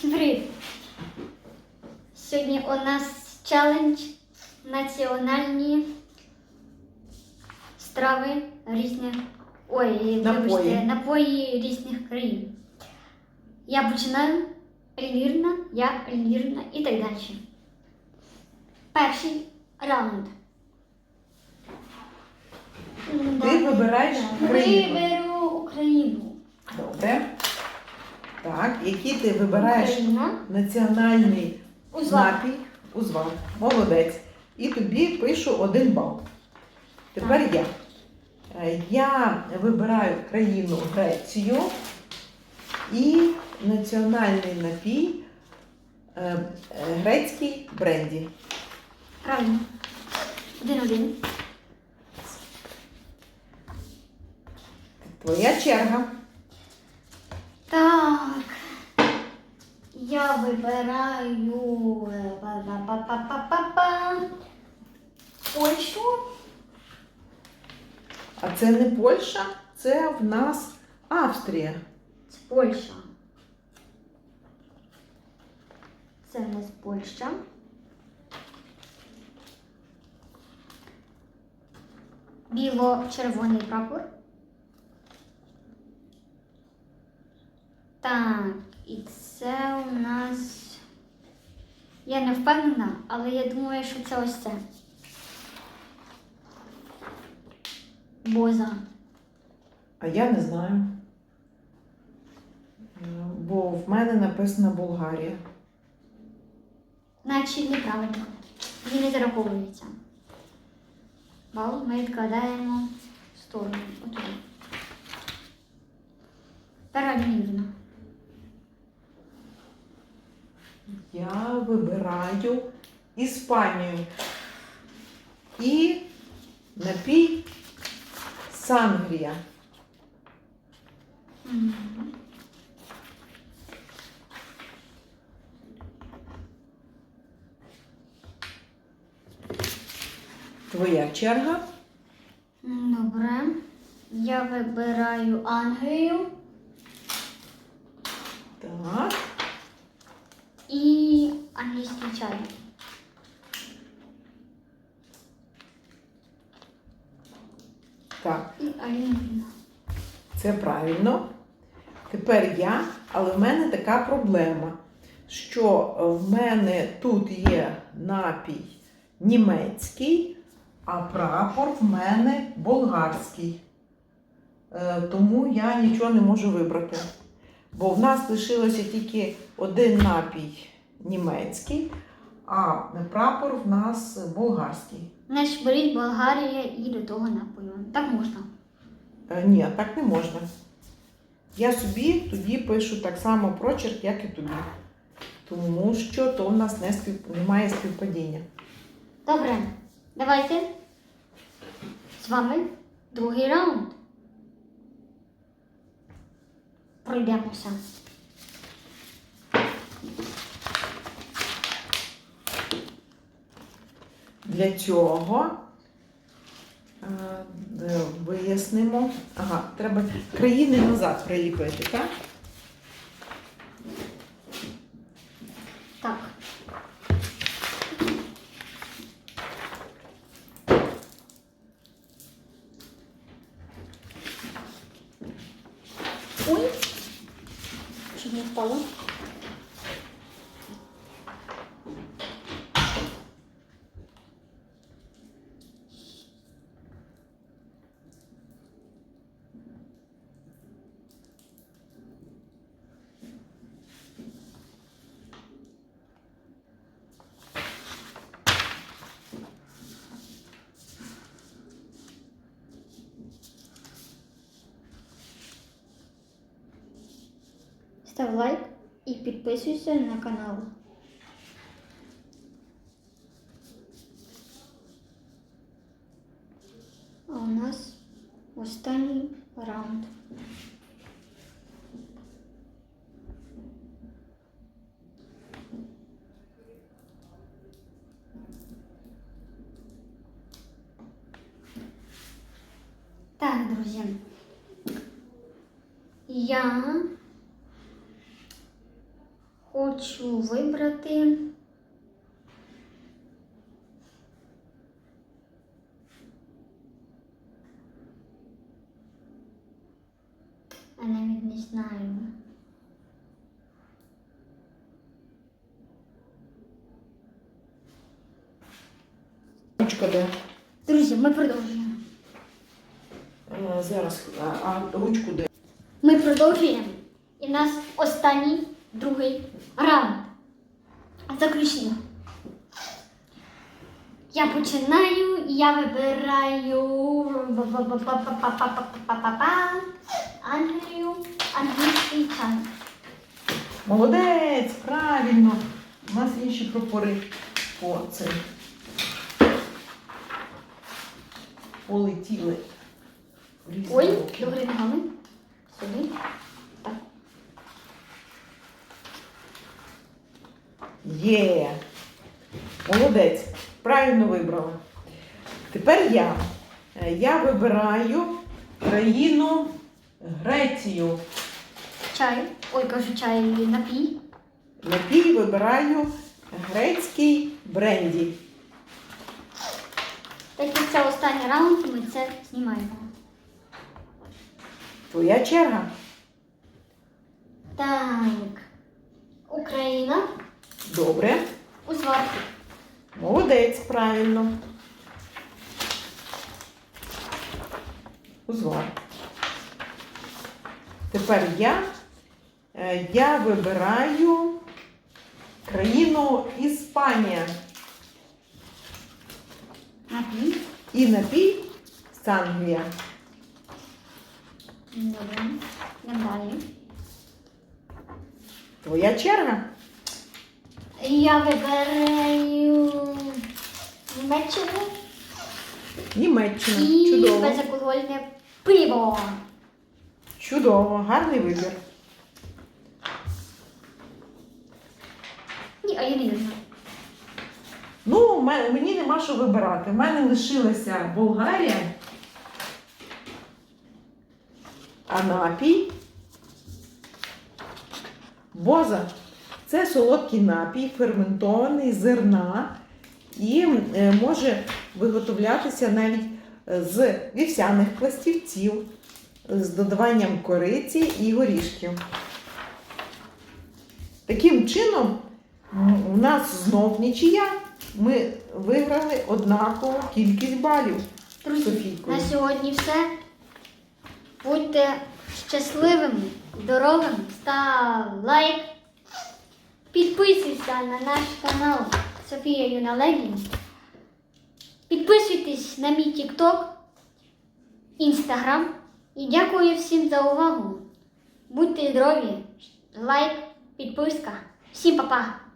Привіт! Сьогодні у нас челендж національні страви різних. Ой, Напої. напої різних країн. Я починаю Ельвірна, я Ельвірна і так далі. Перший раунд. Ти вибираєш да. країну. Виберу Україну. Добре. Так, який ти вибираєш Україна. національний Узвар. напій? Узвар. Молодець. І тобі пишу один бал. Тепер я. Е, Я вибираю країну Грецію і національний напій е, е, грецький бренді. Правильно. Один-один. Твоя черга. Так. Я вибираю е, па-па-па-па-па-па. Польщу. А це не Польща, це в нас Австрія. Це Польща. Це в нас Польща. Біло-червоний прапор. Так, і це у нас. Я не впевнена, але я думаю, що це ось це. Боза. А я не знаю. Е, Бо в мене написано Болгарія. Значить, неправильно. Він не зараховується. Бал ми відкладаємо в сторону. Отуди. Паралельно. Я вибираю Іспанію. І напій Сангрія. Твоя черга. Добре. Я вибираю Англію Так. І англійський чай. Так, І Аргентина. це правильно. Тепер я, але в мене така проблема, що в мене тут є напій німецький, а прапор в мене болгарський. Е, Тому я нічого не можу вибрати. Бо в нас лишилося тільки один напій німецький, а прапор в нас болгарський. Значить, беріть Болгарія і до того напою. Так можна. Е, Ні, так не можна. Я собі тоді пишу так само прочерк, як і тобі. Тому що то в нас не спів... немає співпадіння. Добре, давайте з вами другий раунд. Пройдемося. Для цього е, е, вияснимо. Ага, треба країни назад приліпити, так? Так. Ой, щоб не впало. Став лайк і підписуйся на канал. А у нас останній раунд. Так, друзі. Я хочу вибрати. Я навіть не знаю. Ручка де? Друзі, ми продовжуємо. Е, Зараз, а, а ручку де? Ми продовжуємо. І в нас останній другий раунд. Заключний. Я починаю, я вибираю Англію, англійський чан. Молодець, правильно. У нас інші прапори по цей. Полетіли. Ой, добрий ногами. Сюди. Є. Молодець. Правильно вибрала. Тепер я. Е, Я вибираю країну Грецію. Чай. Ой, кажу чай напій. Напій вибираю грецький бренді. Так як це останній раунд, ми це знімаємо. Твоя черга. Так. Україна. Добре. У сварці. Молодець, правильно. Узвар. Тепер я. Е, Я вибираю країну Іспанія. Напій. І напій з Англія. Добре. Далі. Твоя черга. Я вибираю Німеччину Німеччина. і Чудово. безалкогольне пиво. Чудово, гарний вибір. Ні, а я не знаю. Ну, в мене- мені нема що вибирати. У мене лишилася Болгарія, а напій. Боза. Це солодкий напій, ферментований зерна і е, може виготовлятися навіть е, з вівсяних пластівців з додаванням кориці і горішків. Таким чином, у нас знов нічия. Ми виграли однакову кількість балів. Друзі, на сьогодні все. Будьте щасливими, здоровими, став лайк. Підписуйся на наш канал Софія Юналегін. Підписуйтесь на мій TikTok, Instagram. І дякую всім за увагу. Будьте здорові! Лайк, підписка. Всім па-па!